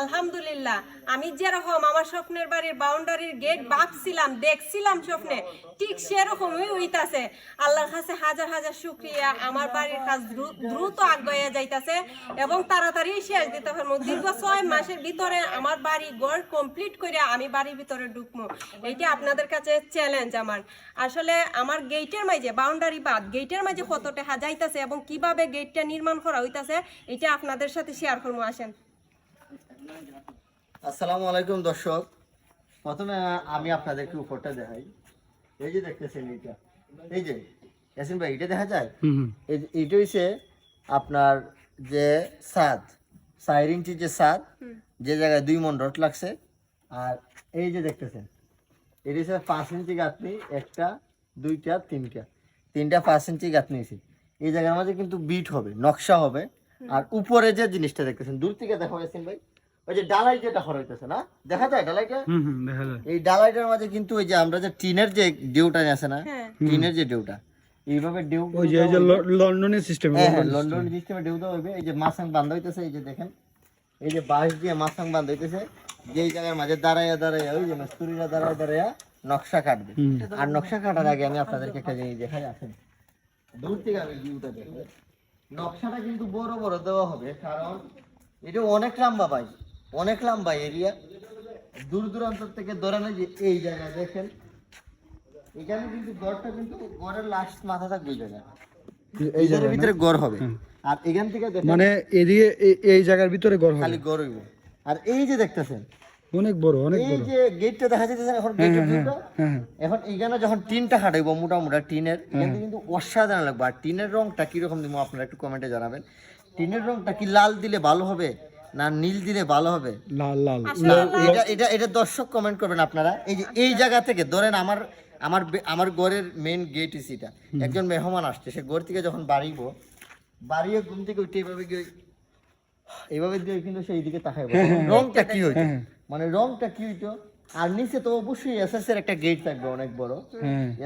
আলহামদুলিল্লাহ। আমি যেরকম আমার স্বপ্নের বাড়ির বাউন্ডারির গেট ভাবছিলাম দেখছিলাম স্বপ্নে, ঠিক সেরকমই হইতাছে। আল্লাহর কাছে হাজার হাজার শুক্রিয়া। আমার বাড়ির কাজ দ্রুত আগাইয়া যাইতাছে এবং তাড়াতাড়ি শেষ দিতে পারব দীর্ঘ ছয় মাসের ভিতরে আমার বাড়ি ঘর কমপ্লিট করে আমি বাড়ির ভিতরে ঢুকবো এইটা আপনাদের কাছে চ্যালেঞ্জ আমার। আসলে আমার গেটের মাঝে বাউন্ডারি বাদ গেটের মাঝে কত টাকা যাইতাছে এবং কীভাবে গেটটা নির্মাণ করা হইতাছে, এটা আপনাদের সাথে শেয়ার করব আসেন। আসসালামু আলাইকুম দর্শক। প্রথমে আমি আপনাদেরকে উপরটা দেখাই। এই যে দেখতেছেন এইটা। এই যে ইয়াসিন ভাই এটা দেখা যায়? এই যে- এইটা হইছে আপনার যে সাদ চার ইঞ্চি যে সাদ যে জায়গায় দুই মন রড লাগছে। আর এই যে দেখতেছেন এটা হচ্ছে পাঁচ ইঞ্চি গাঁথনি একটা দুইটা তিনটা। তিনটা পাঁচ ইঞ্চি গাঁথনি হয়েছে এই জায়গার মাঝে কিন্তু বিট হবে নকশা হবে। আর উপরে যে জিনিসটা দেখতেছেন দূর থেকে দেখা ইয়াসিন ভাই ওই যে ডালাই যেটা করা হইতেছে না? দেখা যায় ডালাইটা? হুম হুম দেখা যায়। এই ডালাইটার মাঝে কিন্তু ওই যে আমরা যে টিনের যে ডিউটা আছে না হ্যাঁ। টিনের যে ডিউটা এইভাবে ডিউ ওই যে এই যে লন্ডনের সিস্টেম হ্যাঁ হ্যাঁ লন্ডন সিস্টেমে ডিউ দেওয়া হইবে। এই যে মাছাং বান্ধ হইতেছে এই যে দেখেন। এই যে বাঁশ দিয়ে মাছাং বান্ধ হইতেছে। যেই জায়গার মাঝে দাঁড়াইয়া দাঁড়াইয়া ওই যে মিস্ত্রিরা দাঁড়ায় দাঁড়াইয়া নকশা কাটবে। আর নকশা কাটার আগে আমি আপনাদেরকে একটা জিনিস দেখাই আসেন। দূর থেকে আমি ভিউটা দেখব। নকশাটা কিন্তু বড় বড় দেওয়া হবে কারণ এটা অনেক লম্বা ভাই অনেক লম্বা এরিয়া। দূর দূরান্ত থেকে ধরানো যে এই জায়গা দেখেন এখানে কিন্তু গড়টা কিন্তু গড়ের লাস্ট মাথা থাকবে এই জায়গা এই জায়গার ভিতরে গড় হবে। আর এখান থেকে মানে এদিকে এই- জায়গার ভিতরে ঘর হবে। খালি গড় হইব। আর এই যে দেখতেছেন অনেক বড় অনেক এই যে গেটটা দেখা যাচ্ছে এখন গেটের ভিতরে হ্যাঁ হ্যাঁ এখন এইখানে যখন টিনটা হাঁটাইবো মোটা মোটা টিনের এখান কিন্তু অসাধারণ লাগবে। আর টিনের রংটা কীরকম দিব আপনারা একটু কমেন্টে জানাবেন। টিনের রংটা কি লাল দিলে ভালো হবে না নীল দিলে ভালো হবে? লাল লাল। এটা এটা এটা দর্শক কমেন্ট করবেন আপনারা। এই যে এই জায়গা থেকে ধরেন আমার আমার আমার ঘরের মেন গেট এটা। একজন মেহমান আসছে সে ঘর থেকে যখন বাড়িব বাড়িয়ে ঘুম থেকে উঠে এইভাবে গিয়ে এইভাবে দিয়ে কিন্তু সেই দিকে তাকাইব। রংটা কি হইতো? মানে রংটা কি হইতো? আর নিচে তো অবশ্যই এসএস এর একটা গেট থাকবে অনেক বড়।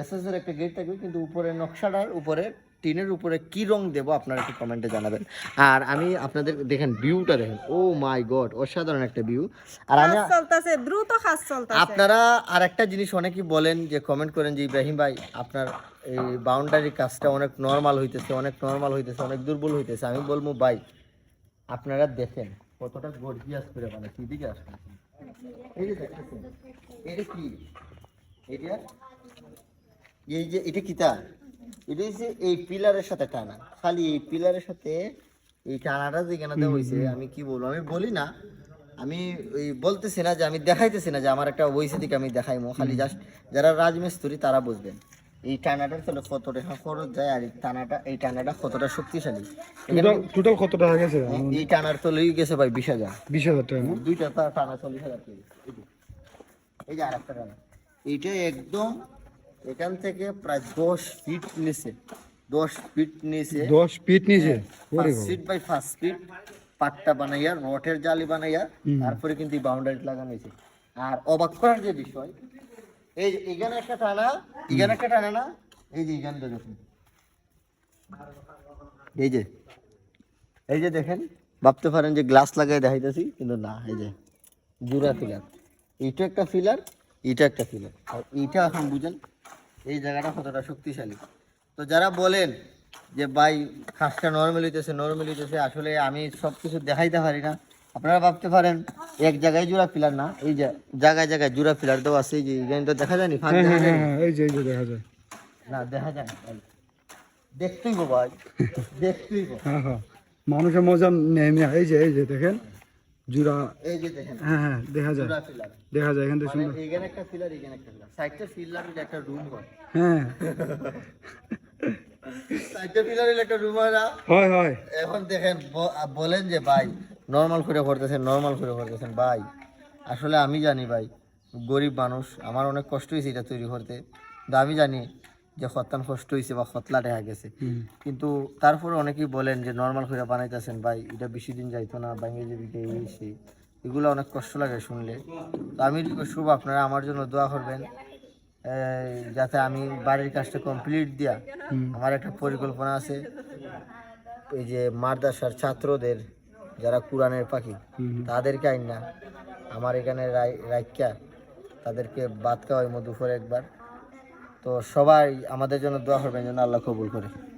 এসএস এর একটা গেট থাকবে কিন্তু উপরে নকশাটার উপরে টিনের উপরে কি রং দেবো আপনারা একটু কমেন্টে জানাবেন। আর আমি আপনাদের দেখেন ভিউটা দেখেন। ও মাই গড অসাধারণ একটা ভিউ আর আমি চলতেছে দ্রুত কাজ চলতেছে। আপনারা আর একটা জিনিস অনেকেই বলেন যে কমেন্ট করেন যে ইব্রাহিম ভাই আপনার এই বাউন্ডারি কাজটা অনেক নর্মাল হইতেছে অনেক নর্মাল হইতেছে অনেক দুর্বল হইতেছে। আমি বলব ভাই আপনারা দেখেন কতটা গর্জিয়াস করে মানে কি দিকে আসছেন এই যে দেখতেছেন এটা কি? এটা? এই যে এটা কি তা এটা হচ্ছে এই পিলারের সাথে টানা। খালি এই পিলারের সাথে এই টানাটা যেখানে দেওয়া হয়েছে আমি কি বলব? আমি বলি না। আমি ওই বলতেছি না যে আমি দেখাইতেছি না যে আমার একটা ওইসে দিকে আমি দেখাইমো। খালি জাস্ট যারা রাজমিস্ত্রি তারা বুঝবেন। এই কত টাকা খরচ যায় আর এই টানাটা এই টানাটা কতটা শক্তিশালী? টোটাল কত টাকা গেছে? এই টানার তো গেছে ভাই বিশ হাজার। বিশ হাজার টাকা দুইটা টানা চল্লিশ হাজার এই যে। আর একটা টানা। এইটা একদম এখান থেকে প্রায় দশ ফিট নিচে। দশ ফিট নিচে। দশ ফিট নিচে? ফিট বাই পাঁচ ফিট পাট্টা বানাইয়া রটের জালি বানাইয়া তারপরে কিন্তু বাউন্ডারি লাগানো হয়েছে। আর অবাক করার যে বিষয় এই এখানে এখানে একটা যে এই যে দেখেন, ভাবতে পারেন যে গ্লাস লাগাই দেখাইতেছি, কিন্তু না, এই যে জুরা ফিলার এইটা একটা ফিলার এইটা একটা ফিলার আর এইটা এখন বুঝেন, এই জায়গাটা কতটা শক্তিশালী। তো যারা বলেন যে, ভাই খাসটা নর্মাল হইতেছে নর্মাল হইতেছে, আসলে আমি সব কিছু দেখাইতে পারি না আপনারা ভাবতে পারেন এক জায়গায় জোড়া ফিলার না এই যে জায়গায় জায়গায় জোড়া ফিলার দেওয়া আছে এই যে এখানে তো দেখা যায়নি হ্যাঁ দেখা হ্যাঁ হ্যাঁ এই যে এই যে দেখা যায়। না দেখা যায়। দেখতেই গো ভাই দেখতেই গো হ্যাঁ হ্যাঁ মানুষের মজা নেই মিয়া। এই যে এই যে দেখেন জুড়া এই যে দেখেন। হ্যাঁ হ্যাঁ দেখা যায়। দেখা যায় এখান থেকে মানে সুন্দর। এখানে একটা ফিলার এখানে একটা ফিলার সাইডটা ফিলারের একটা রুম হয়। হ্যাঁ। সাইডটা ফিলারের একটা রুম হয় না। হয় হয়। এখন দেখেন বলেন যে ভাই নর্মাল করে করতেছেন নর্মাল করে করতেছেন ভাই আসলে আমি জানি ভাই গরিব মানুষ আমার অনেক কষ্ট হয়েছে এটা তৈরি করতে। কিন্তু আমি জানি যে খত্তান কষ্ট হয়েছে বা খতলা দেখা গেছে। কিন্তু তারপরে অনেকেই বলেন যে নর্মাল করে বানাইতেছেন ভাই এটা বেশি দিন যাইতো না ভাঙে যাবি কে এই সেই এগুলো অনেক কষ্ট লাগে শুনলে। তো আমি রিকোয়েস্ট করব আপনারা আমার জন্য দোয়া করবেন যাতে আমি বাড়ির কাজটা কমপ্লিট দিয়া আমার একটা পরিকল্পনা আছে। এই যে মাদ্রাসার ছাত্রদের যারা কোরআনের পাখি তাদেরকে আইন না। আমার এখানে রাই- রাইকা তাদেরকে বাদ খাওয়াই দুপুরে একবার। তো সবাই আমাদের জন্য দোয়া করবেন যেন আল্লাহ কবুল করে।